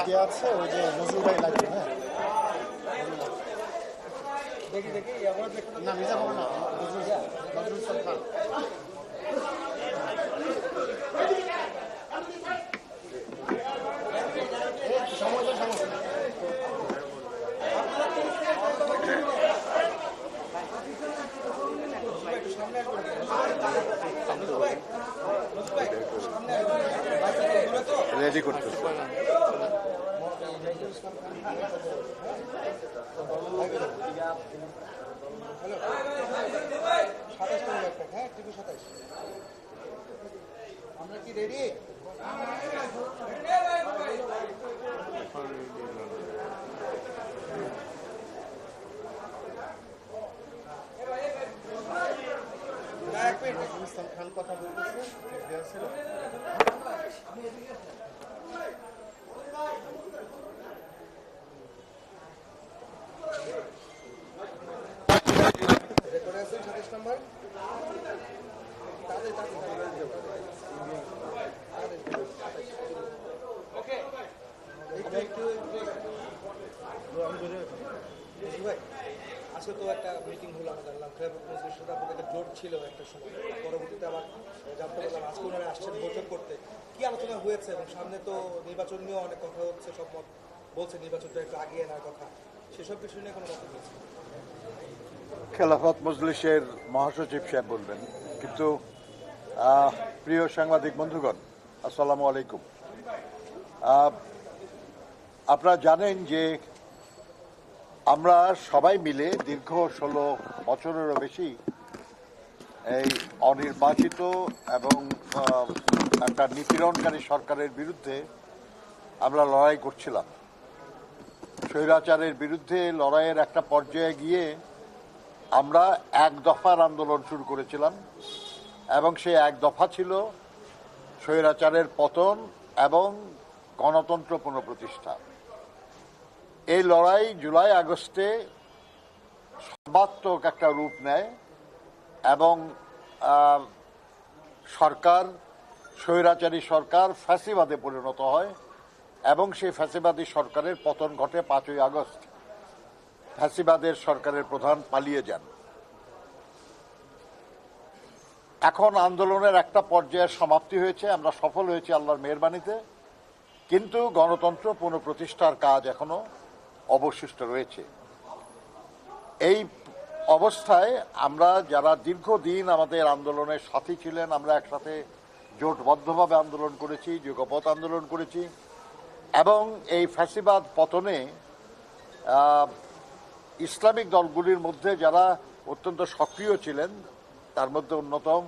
কে আছে ওই যে নজরুল ভাই লাগবে হ্যাঁ দেখি দেখি আমরা দেখতে না মিজা বাবু না নজরুল নজরুল ইসলাম খান এই, সময় তো সমস্যা নেই। রেডি করতে হ্যাঁ আমরা কি রেডি এক মিনিট নজরুল ইসলাম খান কথা বলতেছে দেওয়া ছিল রেকর্ডে আছেন সাতাশ নাম্বার তাদের ওকে একটু একটু একটু ভাই আজকে তো একটা মিটিং হলো জানলাম সাথে আপনাদের একটা জোট ছিল একটা সময় পরবর্তীতে আবার জানতে পারলাম করতে কি আলোচনা হয়েছে এবং সামনে তো নির্বাচন নিয়েও অনেক কথা হচ্ছে সব বলছে নির্বাচনটা একটু আগিয়ে আনার কথা সেসব কিছু নিয়ে কোনো কথা বলছে খেলাফত মজলিসের মহাসচিব সাহেব বলবেন। কিন্তু প্রিয় সাংবাদিক বন্ধুগণ, আসসালামু আলাইকুম। আপনারা জানেন যে আমরা সবাই মিলে দীর্ঘ ষোলো বছরেরও বেশি এই অনির্বাচিত এবং একটা নিপীড়নকারী সরকারের বিরুদ্ধে আমরা লড়াই করছিলাম। স্বৈরাচারের বিরুদ্ধে লড়াইয়ের একটা পর্যায়ে গিয়ে আমরা এক দফার আন্দোলন শুরু করেছিলাম, এবং সেই এক দফা ছিল স্বৈরাচারের পতন এবং গণতন্ত্র পুনঃপ্রতিষ্ঠা। এই লড়াই জুলাই, আগস্টে সর্বাত্মক একটা রূপ নেয়, এবং সরকার, স্বৈরাচারী সরকার ফ্যাসিবাদে পরিণত হয়, এবং সেই ফ্যাসিবাদী সরকারের পতন ঘটে পাঁচই আগস্ট। ফ্যাসিবাদের সরকারের প্রধান পালিয়ে যান। এখন আন্দোলনের একটা পর্যায়ের সমাপ্তি হয়েছে, আমরা সফল হয়েছি আল্লাহর মেহরবানিতে, কিন্তু গণতন্ত্র পুনঃপ্রতিষ্ঠার কাজ এখনও অবশিষ্ট রয়েছে। এই অবস্থায় আমরা যারা দীর্ঘদিন আমাদের আন্দোলনের সাথী ছিলেন, আমরা একসাথে জোটবদ্ধভাবে আন্দোলন করেছি যুগপথ আন্দোলন করেছি, এবং এই ফ্যাসিবাদ পতনে ইসলামিক দলগুলির মধ্যে যারা অত্যন্ত সক্রিয় ছিলেন, তার মধ্যে অন্যতম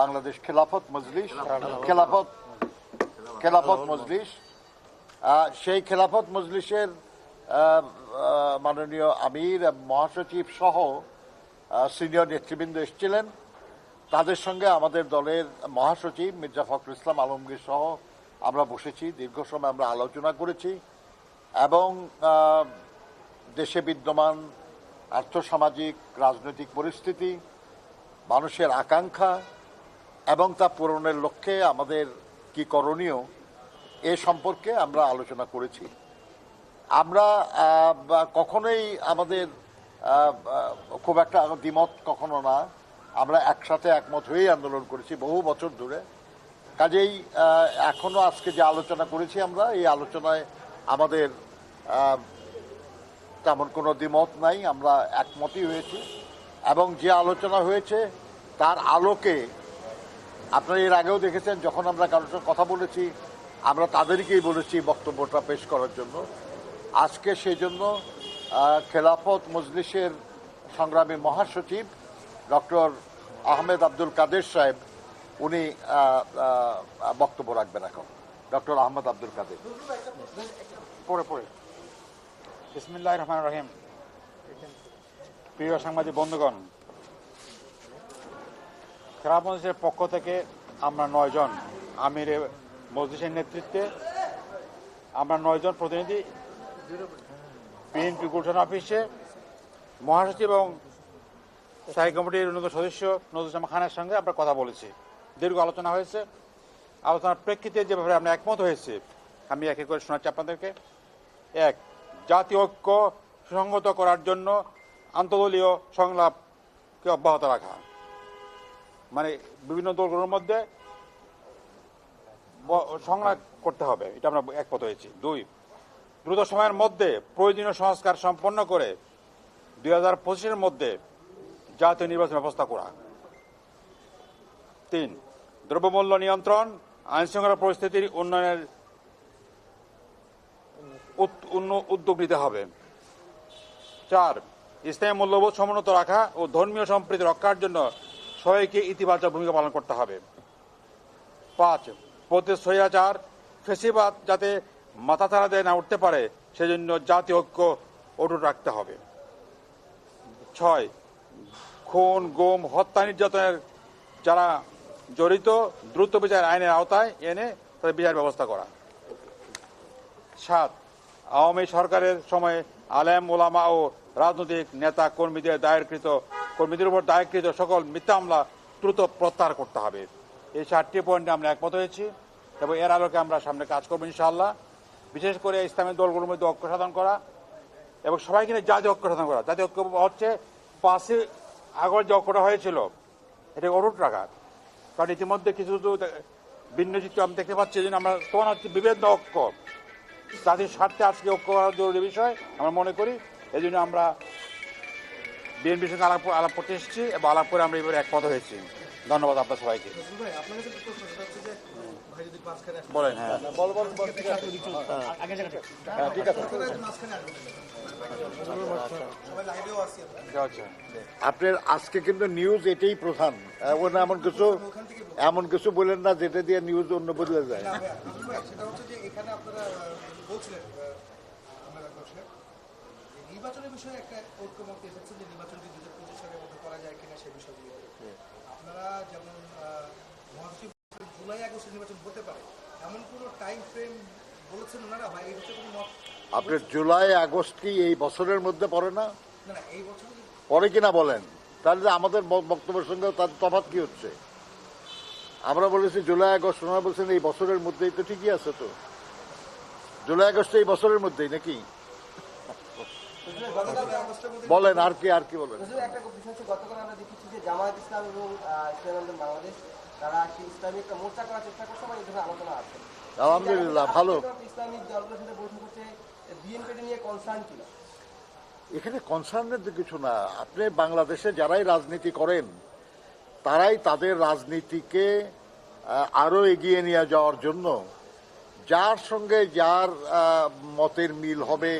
বাংলাদেশ খেলাফত মজলিস, খেলাফত খেলাফত মজলিস। সেই খেলাফত মজলিসের মাননীয় আমির মহাসচিব সহ সিনিয়র নেতৃবৃন্দ এসেছিলেন। তাদের সঙ্গে আমাদের দলের মহাসচিব মির্জা ফখরুল ইসলাম আলমগীর সহ আমরা বসেছি, দীর্ঘ সময় আমরা আলোচনা করেছি এবং দেশে বিদ্যমান আর্থসামাজিক রাজনৈতিক পরিস্থিতি মানুষের আকাঙ্ক্ষা এবং তা পূরণের লক্ষ্যে আমাদের কি করণীয় এ সম্পর্কে আমরা আলোচনা করেছি। আমরা কখনোই আমাদের খুব একটা দ্বিমত কখনো না। আমরা একসাথে একমত হয়েই আন্দোলন করেছি বহু বছর ধরে। কাজেই আহ, এখনও আজকে যে আলোচনা করেছি আমরা এই আলোচনায় আমাদের তেমন কোনো দ্বিমত নাই, আমরা একমতই হয়েছি। এবং যে আলোচনা হয়েছে, তার আলোকে আপনারা এর আগেও দেখেছেন, যখন আমরা কারোর সঙ্গে কথা বলেছি, আমরা তাদেরকেই বলেছি বক্তব্যটা পেশ করার জন্য। আজকে সেই জন্য খেলাফত মজলিসের সংগ্রামী মহাসচিব ডক্টর আহমেদ আব্দুল কাদের সাহেব, উনি বক্তব্য রাখবেন এখন। ডক্টর আহমেদ আব্দুল কাদের। পরে পরে বিসমিল্লাহ রহমান রহিম প্রিয় সাংবাদিক বন্ধুগণ মজলিসের পক্ষ থেকে আমরা নয়জন আমির মজলিসের নেতৃত্বে আমরা নয়জন প্রতিনিধি, বিএনপি গুলশান অফিসে, মহাসচিব এবং স্থায়ী কমিটির অন্যতম সদস্য নজরুল খানের সঙ্গে আমরা কথা বলেছি। দীর্ঘ আলোচনা হয়েছে। আলোচনার প্রেক্ষিতে যে ব্যাপারে আমরা একমত হয়েছে, আমি একে করে শোনাচ্ছি আপনাদেরকে। এক জাতীয় ঐক্য সুসংগত করার জন্য আন্তদলীয় সংলাপকে অব্যাহত রাখা মানে বিভিন্ন দলগুলোর মধ্যে সংলাপ করতে হবে, এটা আমরা একমত হয়েছি। দুই, দ্রুত সময়ের মধ্যে প্রয়োজনীয় সংস্কার সম্পন্ন করে দুই হাজার পঁচিশের মধ্যে জাতীয় নির্বাচন ব্যবস্থা করা তিন, দ্রব্যমূল্য নিয়ন্ত্রণ আইন শৃঙ্খলা পরিস্থিতির উন্নয়নের উদ্যোগ নিতে হবে। চার ইসলামী মূল্যবোধ সমুন্নত রাখা ও ধর্মীয় সম্প্রীতি রক্ষার জন্য সবাইকে ইতিবাচক ভূমিকা পালন করতে হবে। পাঁচ, প্রতি স্বৈরাচার, ফেসিবাদ যাতে মাথা ছাড়া দেয় না উঠতে পারে, সেজন্য জাতীয় ঐক্য অটুট রাখতে হবে। ছয়, খুন, গুম, হত্যা নির্যাতনের যারা জড়িত, দ্রুত বিচার আইনের আওতায় এনে তাদের বিচার ব্যবস্থা করা। সাত আওয়ামী সরকারের সময় আলেম ওলামা ও রাজনৈতিক নেতা কর্মীদের দায়েরকৃত, কর্মীদের উপর দায়েরকৃত সকল মিথ্যা মামলা দ্রুত প্রত্যাহার করতে হবে। এই চারটি পয়েন্টে আমরা একমত হয়েছি এবং এর আলোকে আমরা সামনে কাজ করব ইনশাআল্লাহ। বিশেষ করে ইসলামী দলগুলোর মধ্যে ঐক্য সাধন করা এবং সবাইকে নিয়ে জাতীয় ঐক্য সাধন করা। জাতীয় ঐক্য হচ্ছে পাশে আগর যে ঐক্যটা হয়েছিল, এটা অটুট রাখা কারণ ইতিমধ্যে কিছু ভিন্ন চিত্র আমি দেখতে পাচ্ছি যে আমরা তখন হচ্ছে বিভেদ ঐক্য। জাতির স্বার্থে আজকে ঐক্য করা জরুরি বিষয় আমরা মনে করি। এই জন্য আমরা বিএনপির সঙ্গে আলাপ আলাপ করতে এসেছি এবং আলাপ করে আমরা এবারে একমত হয়েছি। ধন্যবাদ আপনার সবাইকে। আপনার কাছে একটা প্রশ্ন সেটা হচ্ছে যে ভাই যদি মাঝখানে আসে বলেন হ্যাঁ। আসি আমরা আচ্ছা আপনার আজকে কিন্তু নিউজ এটাই প্রধান। এমন এমন কিছু এমন কিছু বলেন না যেটা দিয়ে নিউজ অন্য বদলে যায়। না ভাইয়া, নজরুল ভাই, সেটা হচ্ছে যে এখানে আপনারা আহ, বলছিলেন যে নির্বাচনের বিষয়ে একটা ঐক্যমত এসেছে যে নির্বাচনটি দু হাজার পঁচিশ সালের মধ্যে করা যায় কিনা সে বিষয়গুলো আপনারা যেমন মহাসচিব জুলাই আগস্টে নির্বাচন হতে পারে এমন কোনো টাইম ফ্রেম বলেছেন ওনারা ভাই এই বিষয়ে কোনো মত আপনার জুলাই আগস্ট কি এই বছরের মধ্যে পড়ে না? না না এই বছর পরে কিনা বলেন? তাহলে আমাদের বক্তব্যের সঙ্গে তার তফাৎ কি হচ্ছে? আমরা বলেছি জুলাই আগস্ট ওনারা বলছেন এই বছরের মধ্যেই তো ঠিকই আছে তো। জুলাই আগস্ট এই বছরের মধ্যেই নাকি? বলেন আর কি আর কি বলেন? একটা বিষয় হচ্ছে গতকাল আমরা দেখেছি যে জামায়াত ইসলাম এবং আহ, বাংলাদেশ তারা একটি ইসলামিক একটা মোর্চা করার চেষ্টা করছে এবং এই ধরনের আলোচনা আছে? আলহামদুলিল্লাহ ভালো। ইসলামিক দলগুলোর সাথে বৈঠক হচ্ছে বিএনপি নিয়ে কনসার্ন ছিল এখানে কনসার্নের তো কিছু না। আপনি বাংলাদেশে যারাই রাজনীতি করেন তারাই তাদের রাজনীতিকে আহ, আরও এগিয়ে নিয়ে যাওয়ার জন্য যার সঙ্গে যার মতের মিল হবে,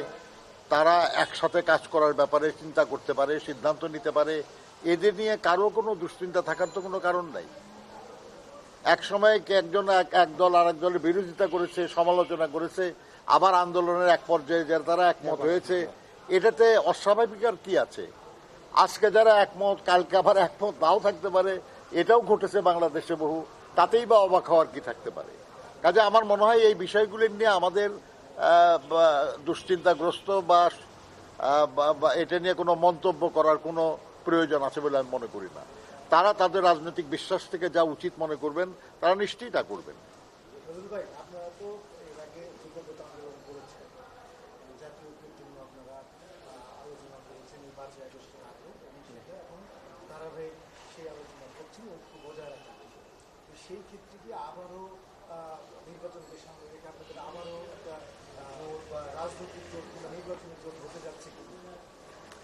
তারা একসাথে কাজ করার ব্যাপারে চিন্তা করতে পারে, সিদ্ধান্ত নিতে পারে। এদের নিয়ে কারও কোনো দুশ্চিন্তা থাকার তো কোনো কারণ নাই। এক সময় একজন এক এক দল আর এক দলের বিরোধিতা করেছে, সমালোচনা করেছে, আবার আন্দোলনের এক পর্যায়ে যারা তারা একমত হয়েছে। এটাতে অস্বাভাবিক আর কি আছে? আজকে যারা একমত, কালকে আবার একমত, নাও থাকতে পারে। এটাও ঘটেছে বাংলাদেশে বহু। তাতেই বা অবাক হওয়ার কি থাকতে পারে? কাজে আমার মনে হয় এই বিষয়গুলি নিয়ে আমাদের দুশ্চিন্তাগ্রস্ত বা এটা নিয়ে কোনো মন্তব্য করার কোনো প্রয়োজন আছে বলে আমি মনে করি না। তারা তাদের রাজনৈতিক বিশ্বাস থেকে যা উচিত মনে করবেন, তারা নিশ্চয়ই তা করবেন নজরুল ভাই আপনারা তো এর আগে যোগ্যতা আন্দোলন করেছেন জাতীয় ঐক্যের জন্য আপনারা আহ, আলোচনা করেছেন এই পাঁচই আগস্টের আগে এবং সেটা এখন ধারাবাহিক সেই আলোচনা করছেন ঐক্য বজায় রাখার জন্য তো সেই ক্ষেত্রে কি আবারও আহ, নির্বাচনকে সামনে রেখে আপনাদের আবারও একটা আহ, ভোট বা রাজনৈতিক জোট কিংবা নির্বাচনের জোট হতে যাচ্ছে কি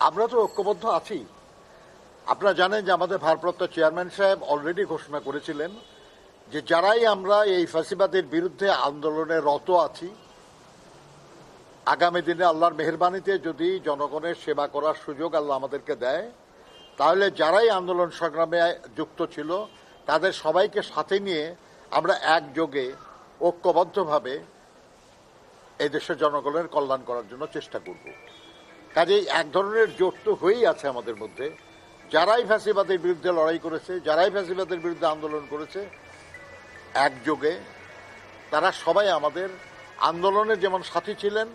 আমরা তো ঐক্যবদ্ধ আছি। আপনারা জানেন যে আমাদের ভারপ্রাপ্ত চেয়ারম্যান সাহেব অলরেডি ঘোষণা করেছিলেন যে যারাই আমরা এই ফাঁসিবাদের বিরুদ্ধে আন্দোলনে রত আছি, আগামী দিনে আল্লাহর মেহরবানিতে যদি জনগণের সেবা করার সুযোগ আল্লাহ আমাদেরকে দেয়, তাহলে যারাই আন্দোলন সংগ্রামে যুক্ত ছিল, তাদের সবাইকে সাথে নিয়ে আমরা একযোগে ঐক্যবদ্ধভাবে এই দেশের জনগণের কল্যাণ করার জন্য চেষ্টা করব। কাজেই এক ধরনের জোট তো হয়েই আছে আমাদের মধ্যে। যারাই ফ্যাসিবাদের বিরুদ্ধে লড়াই করেছে, যারাই ফ্যাসিবাদের বিরুদ্ধে আন্দোলন করেছে, একযোগে তারা সবাই আমাদের আন্দোলনের যেমন সাথী ছিলেন,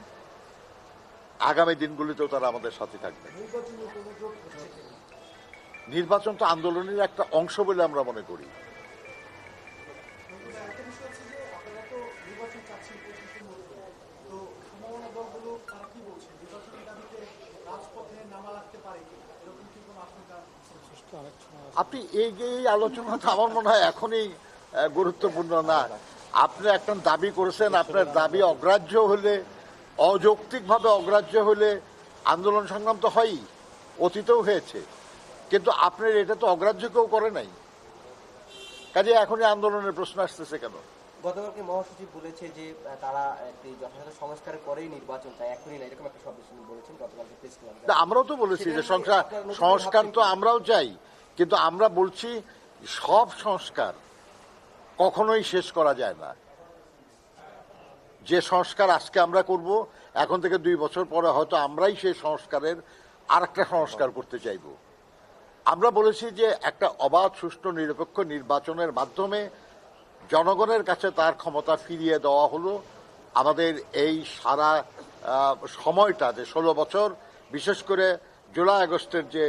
আগামী দিনগুলিতেও তারা আমাদের সাথে থাকবে নির্বাচন তো আন্দোলনের একটা অংশ বলে আমরা মনে করি। আপনি এই যে এই আলোচনাটা আমার মনে হয় এখনই গুরুত্বপূর্ণ না। আপনি একটা দাবি করেছেন, আপনার দাবি অগ্রাহ্য হলে, অযৌক্তিকভাবে অগ্রাহ্য হলে আন্দোলন সংগ্রাম তো হয়ই, অতীতেও হয়েছে। কিন্তু আপনার এটা তো অগ্রাহ্য কেউ করে নাই। কাজে এখনই আন্দোলনের প্রশ্ন আসতেছে কেন? গতকালকে মহাসচিব বলেছে যে তারা একটি যথাযথ সংস্কারের পরেই নির্বাচন চায়। এখনই না এরকম একটা শব্দ তিনি বলেছেন গতকালকে প্রেস না, আমরাও তো বলেছি যে সংস্কার সংস্কার তো আমরাও চাই। কিন্তু আমরা বলছি সব সংস্কার কখনোই শেষ করা যায় না। যে সংস্কার আজকে আমরা করব এখন থেকে দুই বছর পরে হয়তো আমরাই সেই সংস্কারের আরেকটা সংস্কার করতে চাইব। আমরা বলেছি যে একটা অবাধ সুষ্ঠু নিরপেক্ষ নির্বাচনের মাধ্যমে জনগণের কাছে তার ক্ষমতা ফিরিয়ে দেওয়া হলো। আমাদের এই সারা সময়টা যে ষোলো বছর, বিশেষ করে জুলাই আগস্টের যে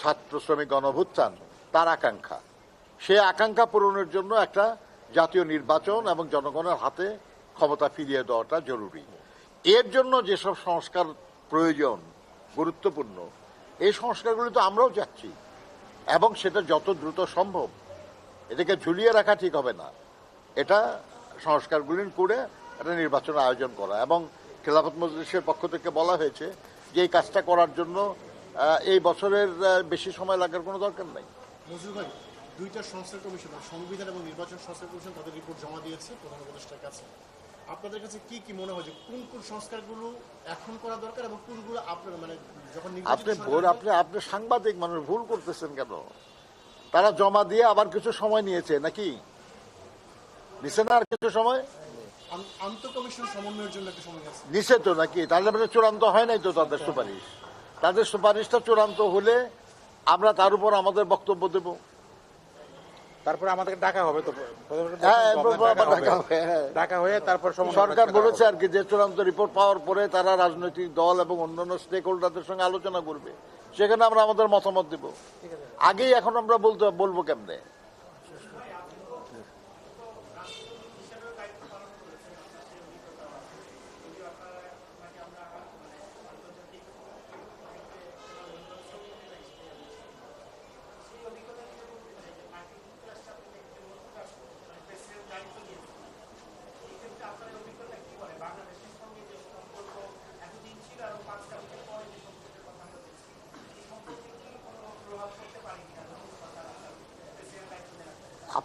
ছাত্র শ্রমিক গণভুত্থান, তার আকাঙ্ক্ষা। সে আকাঙ্ক্ষা পূরণের জন্য একটা জাতীয় নির্বাচন এবং জনগণের হাতে ক্ষমতা ফিরিয়ে দেওয়াটা জরুরি। এর জন্য যেসব সংস্কার প্রয়োজন গুরুত্বপূর্ণ, এই সংস্কারগুলি তো আমরাও চাচ্ছি এবং সেটা যত দ্রুত সম্ভব এটাকে ঝুলিয়ে রাখা ঠিক হবে না। এটা সংস্কারগুলি করে একটা নির্বাচন আয়োজন করা। এবং খেলাফত মজলিসের পক্ষ থেকে বলা হয়েছে যে এই কাজটা করার জন্য এই বছরের বেশি সময় লাগার কোনো দরকার নাই। নজরুল ভাই দুইটা সংস্কার কমিশন সংবিধান এবং নির্বাচন সংস্কার কমিশন তাদের রিপোর্ট জমা দিয়েছে প্রধান উপদেষ্টার কাছে। আপনাদের কাছে কি কি মনে হয় যে কোন কোন সংস্কারগুলো এখন করা দরকার এবং কোনগুলো আপনার মানে যখন আপনি ভোর আপনি আপনি সাংবাদিক মানুষ ভুল করতেছেন কেন? তারা জমা দিয়ে আবার কিছু সময় নিয়েছে নাকি? নিছে না আর কিছু সময়? আন- আন্তঃ কমিশন সমন্বয়ের জন্য একটা সময় আছে। নিছে তো নাকি? তাহলে মানে চূড়ান্ত হয় নাই তো তাদের সুপারিশ? তাদের সুপারিশটা চূড়ান্ত হলে আমরা তার উপর আমাদের বক্তব্য দেব। তারপরে আমাদেরকে ডাকা হবে তো। প্রধানমন্ত্রী হ্যাঁ হ্যাঁ। ডাকা হয়ে তারপর সরকার বলেছে আর কি যে চূড়ান্ত রিপোর্ট পাওয়ার পরে তারা রাজনৈতিক দল এবং অন্যান্য স্টেক হোল্ডারদের সঙ্গে আলোচনা করবে। সেখানে আমরা আমাদের মতামত দেব। আগেই এখন আমরা বলতে বলব কেমনে?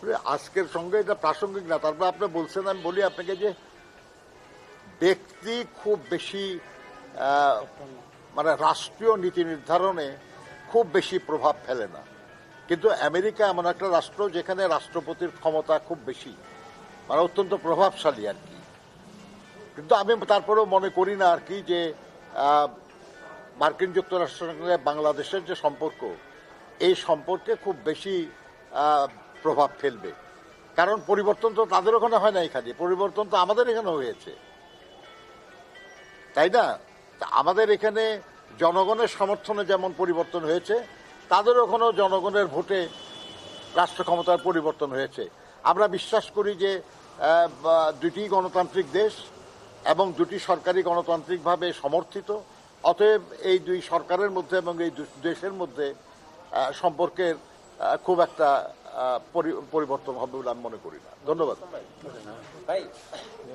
আপনি আজকের সঙ্গে এটা প্রাসঙ্গিক না, তারপরে আপনি বলছেন, আমি বলি আপনাকে যে ব্যক্তি খুব বেশি মানে রাষ্ট্রীয় নীতি নির্ধারণে খুব বেশি প্রভাব ফেলে না। কিন্তু আমেরিকা এমন একটা রাষ্ট্র যেখানে রাষ্ট্রপতির ক্ষমতা খুব বেশি মানে অত্যন্ত প্রভাবশালী আর কি। কিন্তু আমি তারপরেও মনে করি না আর কি যে মার্কিন যুক্তরাষ্ট্রের সঙ্গে বাংলাদেশের যে সম্পর্ক, এই সম্পর্কে খুব বেশি প্রভাব ফেলবে। কারণ পরিবর্তন তো তাদের ওখানে হয় না এখানে। পরিবর্তন তো আমাদের এখানে হয়েছে। তাই না? আমাদের এখানে জনগণের সমর্থনে যেমন পরিবর্তন হয়েছে, তাদের ওখানেও জনগণের ভোটে রাষ্ট্র ক্ষমতার পরিবর্তন হয়েছে। আমরা বিশ্বাস করি যে দুটি গণতান্ত্রিক দেশ এবং দুটি সরকারি গণতান্ত্রিকভাবে সমর্থিত। অতএব এই দুই সরকারের মধ্যে এবং এই দেশের মধ্যে সম্পর্কের খুব একটা পরিবর্তন হবে বলে আমি মনে করি না। ধন্যবাদ। ভাই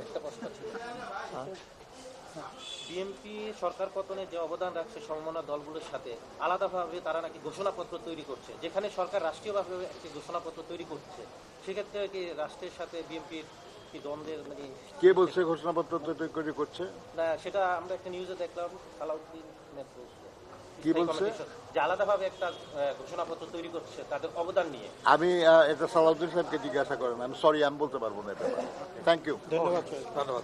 একটা প্রশ্ন ছিল। বিএনপি সরকার পতনে যে অবদান রাখছে সমমনা দলগুলোর সাথে আলাদাভাবে তারা নাকি ঘোষণাপত্র তৈরি করছে। যেখানে সরকার রাষ্ট্রীয়ভাবে একটি ঘোষণাপত্র তৈরি করছে সেক্ষেত্রে কি রাষ্ট্রের সাথে বিএনপির কি দ্বন্দ্বের মানে কে বলছে ঘোষণাপত্র তৈরি করছে? না সেটা আমরা একটা নিউজে দেখলাম সালাউদ্দিন। কি বলছে? যে আলাদাভাবে একটা ঘোষণাপত্র তৈরি করছে তাদের অবদান নিয়ে। আমি এটা সালাউদ্দিন সাহেবকে জিজ্ঞাসা করেন। আমি সরি আমি বলতে পারব না এটা থ্যাংক ইউ ধন্যবাদ। ধন্যবাদ